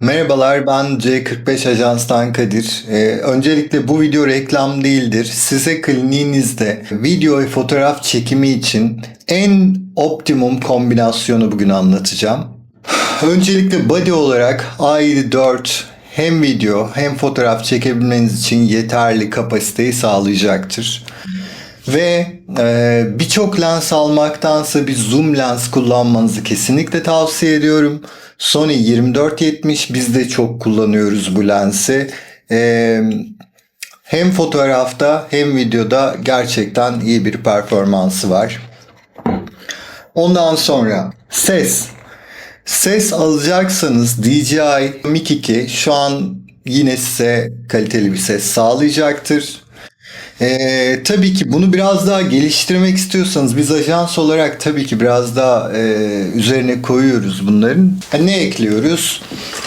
Merhabalar ben C45 Ajans'tan Kadir. Ee, öncelikle bu video reklam değildir. Size kliniğinizde video ve fotoğraf çekimi için en optimum kombinasyonu bugün anlatacağım. Öncelikle body olarak A7 hem video hem fotoğraf çekebilmeniz için yeterli kapasiteyi sağlayacaktır. Ve e, birçok lens almaktansa bir zoom lens kullanmanızı kesinlikle tavsiye ediyorum. Sony 2470 biz de çok kullanıyoruz bu lensi. E, hem fotoğrafta hem videoda gerçekten iyi bir performansı var. Ondan sonra ses. Ses alacaksanız DJI Mic 2 şu an yine size kaliteli bir ses sağlayacaktır. Ee, tabii ki bunu biraz daha geliştirmek istiyorsanız biz ajans olarak tabii ki biraz daha e, üzerine koyuyoruz bunların. Ha, ne ekliyoruz?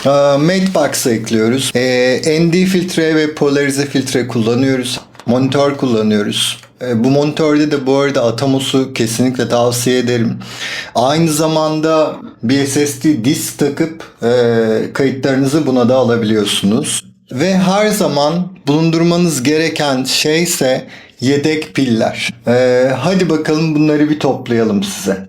Ee, Matebox ekliyoruz. Ee, ND filtre ve polarize filtre kullanıyoruz. Monitör kullanıyoruz. Ee, bu monitörde de bu arada Atomos'u kesinlikle tavsiye ederim. Aynı zamanda bir SSD disk takıp e, kayıtlarınızı buna da alabiliyorsunuz. Ve her zaman bulundurmanız gereken şey ise yedek piller. Ee, hadi bakalım bunları bir toplayalım size.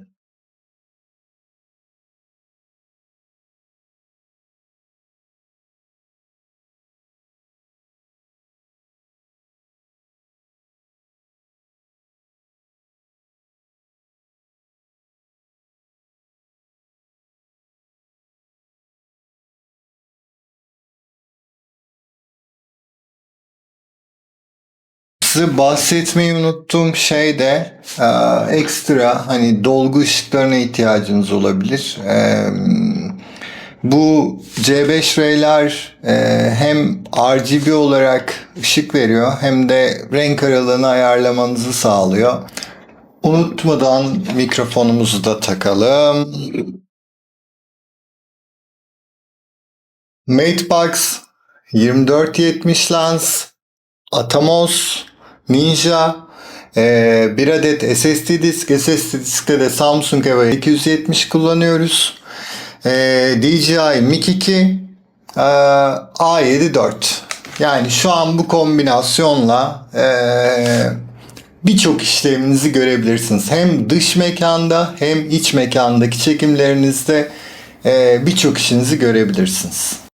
Size bahsetmeyi unuttuğum şey de e, ekstra hani dolgu ışıklarına ihtiyacınız olabilir. E, bu C5R'ler e, hem RGB olarak ışık veriyor hem de renk aralığını ayarlamanızı sağlıyor. Unutmadan mikrofonumuzu da takalım. Matebox 2470 lens, Atomos, Ninja, e, bir adet SSD disk. SSD diskte de Samsung EVO 270 kullanıyoruz. E, DJI Mic 2, e, A7 4. Yani şu an bu kombinasyonla e, birçok işleminizi görebilirsiniz. Hem dış mekanda hem iç mekandaki çekimlerinizde e, birçok işinizi görebilirsiniz.